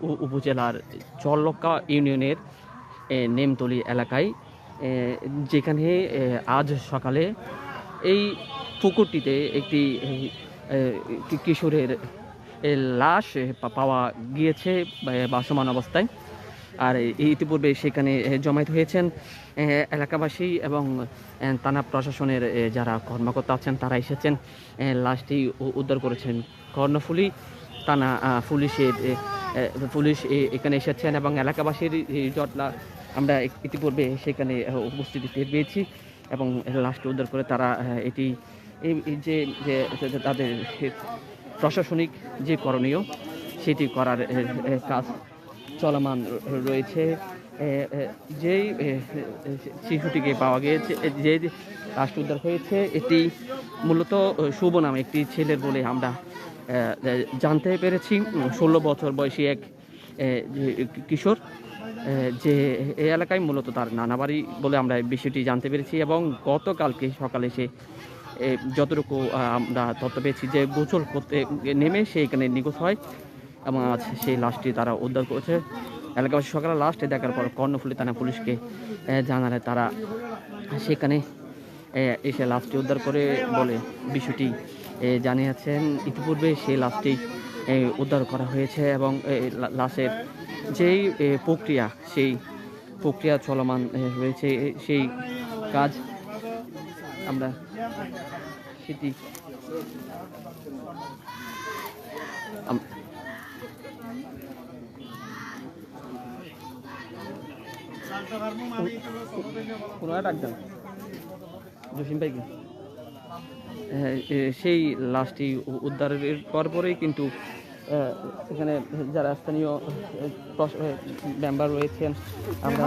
উপজেলার চরলক্কা ইউনিয়নের নেমতলি এলাকায় যেখানে আজ সকালে এই পুকুরটিতে একটি কিশোরের লাশ পাওয়া গিয়েছে বাসমান অবস্থায়। আর ইতিপূর্বে সেখানে জমায়েত হয়েছেন এলাকাবাসী এবং থানা প্রশাসনের যারা কর্মকর্তা আছেন, তারা এসেছেন। লাশটি উদ্ধার করেছেন কর্ণফুলি। আ, পুলিশের পুলিশ এখানে এসেছেন এবং এলাকাবাসীর জটলা আমরা ইত- ইতিপূর্বে সেখানে উপস্থিতি টের পেয়েছি এবং লাশটি উদ্ধার করে তারা এটি এই যে তাদের প্রশাসনিক যে করণীয় সেটি করার কাজ চলমান রয়েছে। যেই শিশুটিকে পাওয়া গিয়েছে যে লাশটি উদ্ধার হয়েছে এটি মূলত শুভ নাম একটি ছেলের বলে আমরা জানতে পেরেছি ষোলো বছর বয়সী এক কিশোর যে এই এলাকায় মূলত তার নানা বাড়ি বলে আমরা বিষয়টি জানতে পেরেছি এবং গতকালকে সকালে সে যতটুকু আমরা তথ্য পেয়েছি যে গোসল করতে নেমে সে এখানে নিখোঁজ হয় এবং আজ সেই লাশটি তারা উদ্ধার করেছে। এলাকাবাসী সকালে লাস্টে দেখার পর কর্ণফুলি থানা পুলিশকে জানালে তারা সেখানে এসে লাশটি উদ্ধার করে বলে বিষয়টি জানিয়েছেন ইতিপূর্বে সেই লাশটি উদ্ধার করা হয়েছে এবং লাশের যেই প্রক্রিয়া সেই প্রক্রিয়া চলমান রয়েছে সেই কাজ আমরা সেটি কোনো ডাক দেন জসিম ভাইকে হ্যাঁ, সেই লাশটি উদ্ধারের পর পরেই কিন্তু এখানে যারা স্থানীয় মেম্বার রয়েছেন আমরা